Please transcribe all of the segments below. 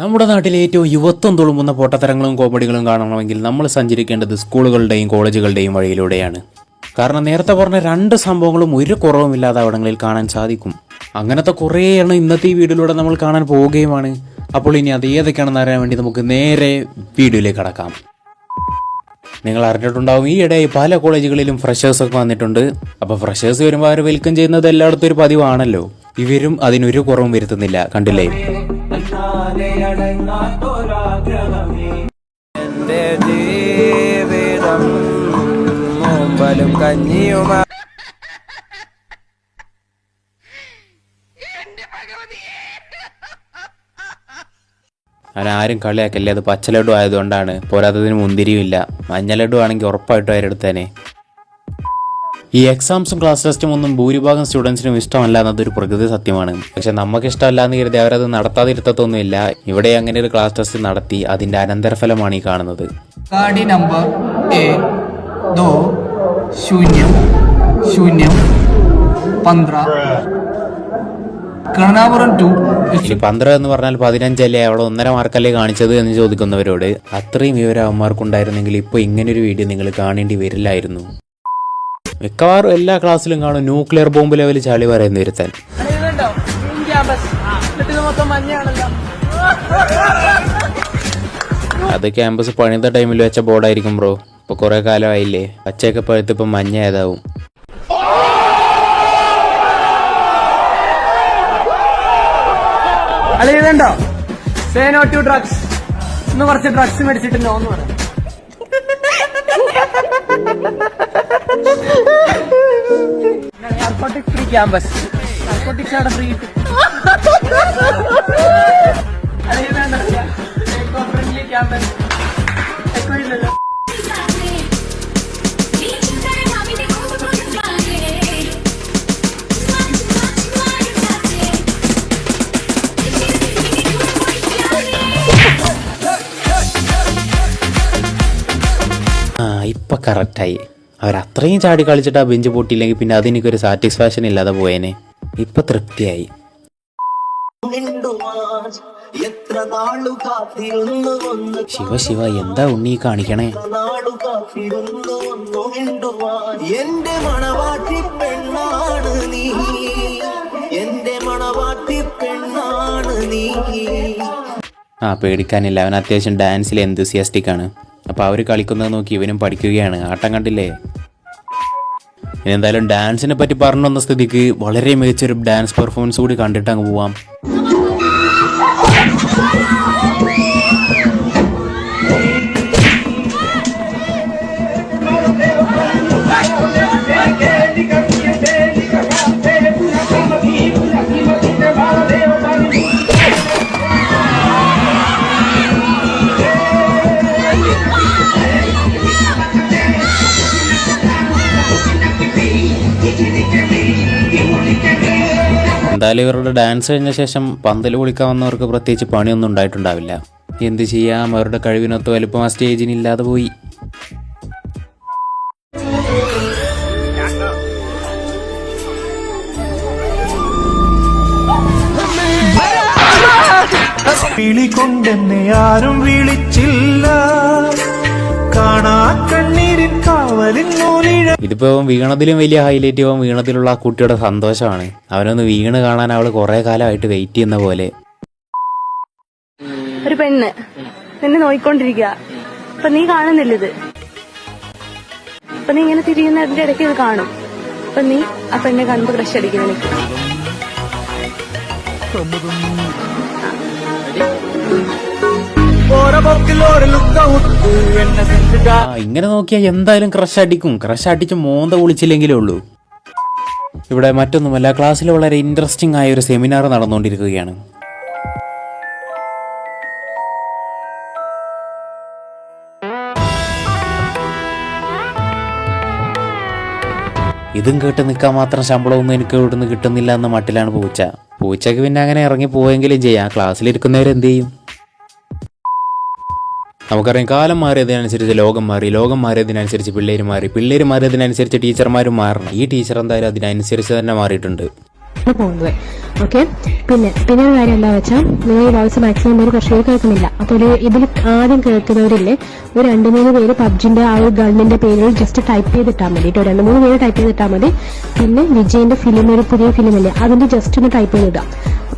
നമ്മുടെ നാട്ടിലെ ഏറ്റവും യുവത്വം തുളുമ്പുന്ന പൊട്ടത്തരങ്ങളും കോമഡികളും കാണണമെങ്കിൽ നമ്മൾ സഞ്ചരിക്കേണ്ടത് സ്കൂളുകളുടെയും കോളേജുകളുടെയും വഴിയിലൂടെയാണ്. കാരണം നേരത്തെ പറഞ്ഞ രണ്ട് സംഭവങ്ങളും ഒരു കുറവുമില്ലാതെ അവിടങ്ങളിൽ കാണാൻ സാധിക്കും. അങ്ങനത്തെ കുറേ എണ്ണം ഇന്നത്തെ ഈ വീഡിയോയിലൂടെ നമ്മൾ കാണാൻ പോവുകയുമാണ്. അപ്പോൾ ഇനി അത് ഏതൊക്കെയാണെന്ന് അറിയാൻ വേണ്ടി നമുക്ക് നേരെ വീഡിയോയിലേക്ക് കടക്കാം. നിങ്ങൾ അറിഞ്ഞിട്ടുണ്ടാവും ഈ ഇടയിൽ പല കോളേജുകളിലും ഫ്രഷേഴ്സ് ഒക്കെ വന്നിട്ടുണ്ട്. അപ്പോൾ ഫ്രഷേഴ്സ് വരുമ്പോൾ അവർ വെൽക്കം ചെയ്യുന്നത് എല്ലായിടത്തും ഒരു പതിവാണല്ലോ. ഇവരും അതിനൊരു കുറവും വരുത്തുന്നില്ല കണ്ടില്ലേ? എന്റെ ജീവിതം മുമ്പലും കഞ്ഞിയുമാ അവൻ ആരും കളിയാക്കല്ലേ? അത് പച്ചലഡു ആയതുകൊണ്ടാണ്. പോരാത്തതിന് മുന്തിരിയുമില്ല മഞ്ഞ ലഡു ആണെങ്കിൽ ഉറപ്പായിട്ടും അവരെടുത്തേനെ. ഈ എക്സാംസും ക്ലാസ് ടെസ്റ്റും ഒന്നും ഭൂരിഭാഗം സ്റ്റുഡൻസിനും ഇഷ്ടമല്ല എന്നതൊരു പ്രകൃതി സത്യമാണ്. പക്ഷെ നമുക്ക് ഇഷ്ടമല്ല എന്ന് കരുതി അവരത് നടത്താതിരുത്തത്തൊന്നുമില്ല. ഇവിടെ അങ്ങനെ ഒരു ക്ലാസ് ടെസ്റ്റ് നടത്തി അതിന്റെ അനന്തരഫലമാണ് ഈ കാണുന്നത്. കാർഡ് നമ്പർ പന്ത്രണ്ട്. എന്ന് പറഞ്ഞാൽ പതിനഞ്ചല്ലേ? അവിടെ ഒന്നര മാർക്കല്ലേ കാണിച്ചത് എന്ന് ചോദിക്കുന്നവരോട് അത്രയും വിവരം അവന്മാർക്കുണ്ടായിരുന്നെങ്കിൽ ഇപ്പൊ ഇങ്ങനൊരു വീഡിയോ നിങ്ങൾ കാണേണ്ടി വരില്ലായിരുന്നു. മിക്കവാറും എല്ലാ ക്ലാസ്സിലും കാണും ന്യൂക്ലിയർ ബോംബ് ലെവൽ ചളി പറയുന്ന ഒരുത്തൻ. അത് ക്യാമ്പസ് പണിത ടൈമിൽ വെച്ച ബോർഡായിരിക്കും ബ്രോ. ഇപ്പൊ കുറെ കാലമായില്ലേ. പച്ചയൊക്കെ പഴുത്തിപ്പം മഞ്ഞ ഏതാവും. അല്ലേ സേ നോ ടു ഡ്രഗ്സ്. ഇന്ന് കുറച്ച് ഡ്രഗ്സ് മേടിച്ചിട്ടുണ്ടോ എന്ന് പറയാം. നാർക്കോട്ടിക് ഫ്രീ ക്യാമ്പസ് നാർക്കോട്ടിക്സ് അവിടെ ഫ്രീ ഫ്രണ്ട്ലി ക്യാമ്പസ് എക്കോ ഇല്ലല്ലോ ഇപ്പൊ കറക്റ്റായി അവരത്രയും അത്രയും ചാടി കളിച്ചിട്ട് ആ ബെഞ്ച് പൊട്ടിയില്ലെങ്കിൽ പിന്നെ അതെനിക്കൊരു സാറ്റിസ്ഫാക്ഷൻ ഇല്ലാതെ പോയേനെ. ഇപ്പൊ തൃപ്തിയായി. ശിവ ശിവ എന്താ ഉണ്ണി കാണിക്കണേ? എന്റെ മണവാട്ടി പെണ്ണാണ് നീ. എന്റെ മണവാട്ടി പെണ്ണാണ് നീ. ആ പേടിക്കാനില്ല. അവൻ അത്യാവശ്യം ഡാൻസിൽ enthusiastic ആണ്. അപ്പോൾ അവർ കളിക്കുന്നത് നോക്കി ഇവനും പഠിക്കുകയാണ്. ആട്ടം കണ്ടില്ലേ? ഇനി എന്തായാലും ഡാൻസിനെ പറ്റി പറഞ്ഞു വന്ന സ്ഥിതിക്ക് വളരെ മികച്ചൊരു ഡാൻസ് പെർഫോമൻസ് കൂടി കണ്ടിട്ട് അങ്ങ് പോവാം. എന്തായാലും ഇവരുടെ ഡാൻസ് കഴിഞ്ഞ ശേഷം പന്തൽ കുളിക്കാൻ വന്നവർക്ക് പ്രത്യേകിച്ച് പണിയൊന്നും ഉണ്ടായിട്ടുണ്ടാവില്ല. എന്ത് ചെയ്യാം? അവരുടെ കഴിവിനൊത്ത് വലുപ്പം ആ സ്റ്റേജിന് ഇല്ലാതെ പോയി. ആരും വിളിച്ചില്ല. ഇതിപ്പോ വീണതിലും വലിയ ഹൈലൈറ്റ് അവൻ വീണതിലുള്ള ആ കുട്ടിയുടെ സന്തോഷമാണ്. അവനൊന്ന് വീണ് കാണാൻ അവൾ കുറെ കാലമായിട്ട് വെയിറ്റ് ചെയ്യുന്ന പോലെ. ഒരു പെണ്ണ്. നിന്നെ നോയിക്കൊണ്ടിരിക്കുക. അപ്പൊ നീ കാണുന്നില്ല ഇത്. അപ്പൊ നീ ഇങ്ങനെ തിരിയുന്നതിന്റെ ഇടയ്ക്ക് ഇത് കാണും. അപ്പൊ നീ ആ പെണ്ണെ കാണുമ്പോ ക്രഷ് അടിക്കും നിനക്ക്. ആ. ഇങ്ങനെ നോക്കിയാൽ എന്തായാലും ക്രഷ് അടിക്കും. ക്രഷ് അടിച്ച് മോന്ത കുളിച്ചില്ലെങ്കിലേ ഉള്ളൂ. ഇവിടെ മറ്റൊന്നുമല്ല ക്ലാസ്സിൽ വളരെ ഇൻട്രസ്റ്റിംഗ് ആയ ഒരു സെമിനാർ നടന്നുകൊണ്ടിരിക്കുകയാണ്. ഇതും കേട്ട് നിൽക്കാൻ മാത്രം ശമ്പളമൊന്നും എനിക്ക് ഇവിടുന്ന് കിട്ടുന്നില്ല എന്ന മട്ടിലാണ് പൂച്ച. പൂച്ചയ്ക്ക് പിന്നെ അങ്ങനെ ഇറങ്ങി പോയെങ്കിലും ചെയ്യാം. ക്ലാസ്സിലിരിക്കുന്നവരെന്ത് ചെയ്യും? നമുക്കറിയാം കാലം മാറിയതിനനുസരിച്ച് ലോകം മാറി ലോകം മാറിയതിനനുസരിച്ച് പിള്ളേർ മാറി പിള്ളേർ മാറിയതിനനുസരിച്ച് ടീച്ചർമാരും മാറണം. ഈ ടീച്ചർ എന്തായാലും അതിനനുസരിച്ച് തന്നെ മാറിയിട്ടുണ്ട്. പോകുന്നത്. ഓക്കെ? പിന്നെ പിന്നെ ഒരു കാര്യം എന്താ വെച്ചാൽ നിങ്ങൾ ഈ വോയിസ് മാക്സിമം പേര് കുറച്ച് പേര് കേൾക്കുന്നില്ല. അപ്പോൾ ഒരു ഇതിൽ ആദ്യം കേൾക്കുന്നവരില്ലേ ഒരു രണ്ട് മൂന്ന് പേര് പബ്ജിന്റെ ആ ഒരു ഗണ്ണിന്റെ പേരുകൾ ജസ്റ്റ് ടൈപ്പ് ചെയ്തിട്ടാൽ മതി. കേട്ടോ രണ്ട് മൂന്ന് പേര് ടൈപ്പ് ചെയ്തിട്ടാൽ മതി. പിന്നെ വിജയന്റെ ഫിലിം ഒരു പുതിയ ഫിലിം അല്ലേ അതിന്റെ ജസ്റ്റ് ഒന്ന് ടൈപ്പ് ചെയ്തിടുക.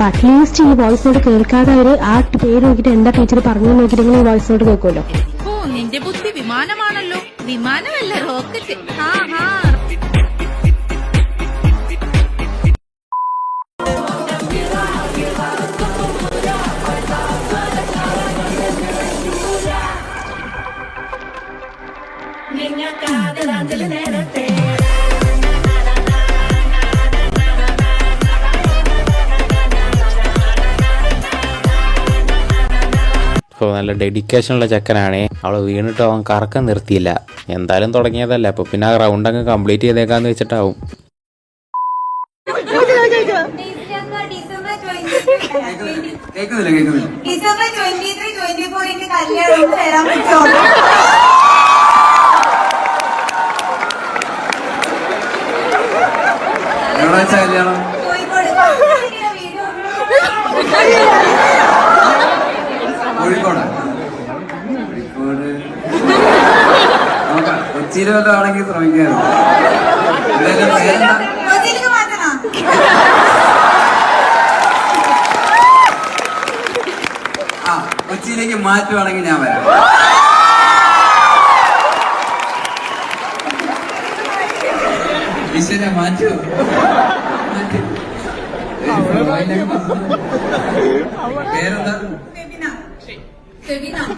അപ്പൊ അറ്റ്ലീസ്റ്റ് ഈ വോയിസ് നോട്ട് കേൾക്കാതെ അവർ ആ പേര് നോക്കിട്ട് എന്താ ടീച്ചർ പറഞ്ഞു നോക്കിയിട്ടെങ്കിൽ ഈ വോയിസ് നോട്ട് കേൾക്കുമല്ലോ. ഓ നിന്റെ ബുദ്ധി വിമാനമാണല്ലോ. വിമാനമല്ല റോക്കറ്റ് ഹാ നല്ല ഡെഡിക്കേഷനുള്ള ചെക്കനാണേ. അവൾ വീണിട്ട് അവൻ കറക്കം നിർത്തിയില്ല. എന്തായാലും തുടങ്ങിയതല്ല. അപ്പോൾ പിന്നെ ആ റൗണ്ട് അങ്ങ് കംപ്ലീറ്റ് ചെയ്തേക്കാന്ന് വെച്ചിട്ടാവും. കേൾക്കുന്നില്ല കേൾക്കുന്നില്ല എവിടെ വെച്ചാ കല്യാണം? കൊച്ചിയിൽ വല്ലതും ആണെങ്കിൽ ആ കൊച്ചിയിലേക്ക് മാറ്റുവാണെങ്കിൽ ഞാൻ വരാം. ഈശ്വര മാറ്റൂ. പേരെന്താ?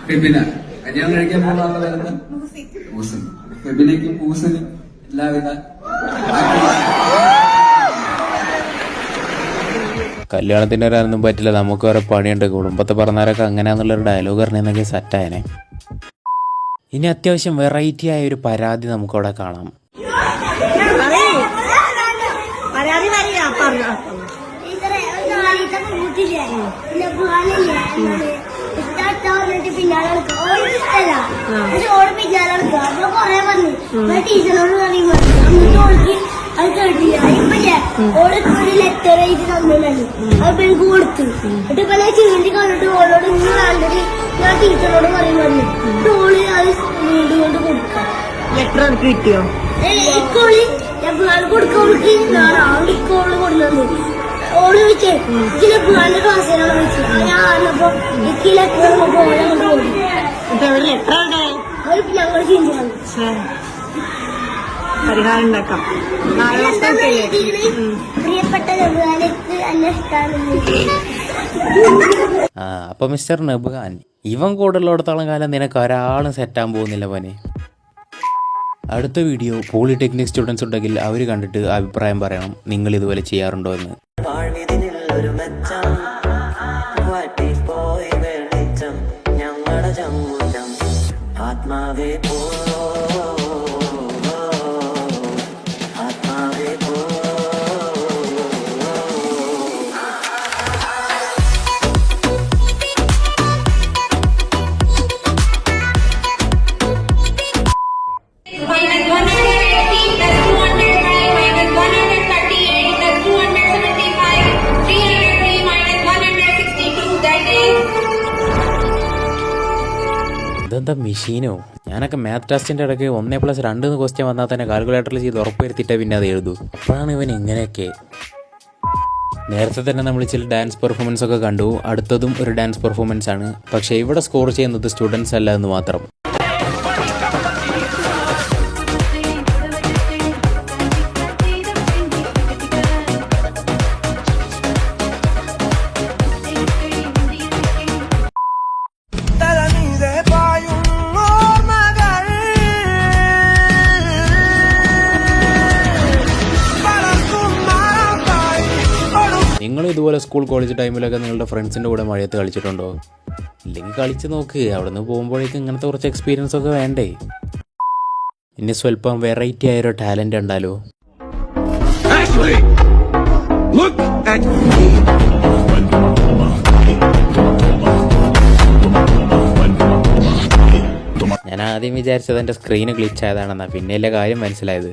ഫെബിന. കല്യാണം കഴിക്കാൻ പോകുന്ന ആളുടെ പേരെന്താ പൂസൻ ഫെബിനയ്ക്കും പൂസനും എല്ലാവിധ കല്യാണത്തിന് ഒരാളൊന്നും പറ്റില്ല. നമുക്ക് വേറെ പണിയുണ്ട്. കുടുംബത്തെ പറഞ്ഞാലൊക്കെ അങ്ങനെയാന്നുള്ളൊരു ഡയലോഗ് പറഞ്ഞെന്നൊക്കെ സെറ്റായനെ ഇനി അത്യാവശ്യം വെറൈറ്റി ആയ ഒരു പരാതി നമുക്കവിടെ കാണാം. പിന്നാലെ നടക്കുക ഓൾക്ക് ഇഷ്ടല്ല പക്ഷെ ഓൾ പിന്നാലെ നടക്കുക അപ്പൊ കൊറേ പറഞ്ഞു ടീച്ചറോട് പറയും എന്നിട്ട് ഓൾക്ക് അത് കേട്ടില്ല ഇപ്പല്ലേ ഓൾക്ക് ഒരു ലെറ്റർ എഴുതി തന്നില്ലല്ലോ അത് എനിക്ക് കൊടുത്തു. എന്നിട്ട് ഇപ്പൊ ഞാൻ ചീണ്ടി കണ്ടിട്ട് ഓളോട് ഇന്ന് വേണ്ടത് ഞാൻ ടീച്ചറോട് പറയും പറഞ്ഞു. എന്നിട്ട് ഓൾ അത് വീണ്ടും കൊണ്ട് കൊടുക്കാം. ലെറ്റർ എനിക്ക് കിട്ടിയോ? ഇക്കോളി ഞാൻ കൊടുക്ക ഓൾക്ക് ഞാൻ അവിടെ ഇക്കോൾ കൊണ്ടുവന്നു ഓൾ ചോദിച്ചേ ഇതിലെ പിള്ളേരുടെ ക്ലാസ്സിലാണ് വിളിച്ചത് ഞാൻ പറഞ്ഞപ്പോ എനിക്ക് ലെറ്റർ ലെറ്റർ ഞങ്ങൾ ചിന്തിച്ചു. പരിഹാരം ഉണ്ടാക്കാം. ആ അപ്പൊ മിസ്റ്റർ നബ്ഹാൻ ഇവൻ കൂടുതലോടത്തോളം കാലം നിനക്ക് ഒരാളും സെറ്റാൻ പോകുന്നില്ല പനി അടുത്ത വീഡിയോ പോളിടെക്നിക് സ്റ്റുഡൻസ് ഉണ്ടെങ്കിൽ അവർ കണ്ടിട്ട് അഭിപ്രായം പറയണം. നിങ്ങൾ ഇതുപോലെ ചെയ്യാറുണ്ടോ എന്ന്. ആത്മാവേ പോ ഇതെന്താ മെഷീനോ? ഞാനൊക്കെ മാത്ത് ടെസ്റ്റിന്റെ ഇടയ്ക്ക് ഒന്നേ പ്ലസ് രണ്ട് ക്വസ്റ്റ്യൻ വന്നാൽ തന്നെ കാൽക്കുലേറ്ററിൽ ചെയ്ത് ഉറപ്പുവരുത്തിയിട്ട് പിന്നെ അത് എഴുതൂ. അപ്പോഴാണ് ഇവൻ ഇങ്ങനെയൊക്കെ. നേരത്തെ തന്നെ നമ്മൾ ചില ഡാൻസ് പെർഫോമൻസ് ഒക്കെ കണ്ടു. അടുത്തതും ഒരു ഡാൻസ് പെർഫോമൻസ് ആണ്. പക്ഷേ ഇവിടെ സ്കോർ ചെയ്യുന്നത് സ്റ്റുഡൻസ് അല്ല എന്ന് മാത്രം. സ്കൂൾ കോളേജ് ടൈമിലൊക്കെ നിങ്ങളുടെ ഫ്രണ്ട്സിന്റെ കൂടെ മഴയത്ത് കളിച്ചിട്ടുണ്ടോ? ഇല്ലെങ്കിൽ കളിച്ച് നോക്ക് അവിടെ നിന്ന് പോകുമ്പോഴേക്കും ഇങ്ങനത്തെ കുറച്ച് എക്സ്പീരിയൻസ് ഒക്കെ വേണ്ടേ? ഇനി സ്വല്പം വെറൈറ്റി ആയൊരു ടാലന്റ് ഉണ്ടല്ലോ ഞാൻ ആദ്യം വിചാരിച്ചത് എന്റെ സ്ക്രീന് ഗ്ലിച്ച് ആയതാണെന്നാ പിന്നെയല്ലേ കാര്യം മനസ്സിലായത്?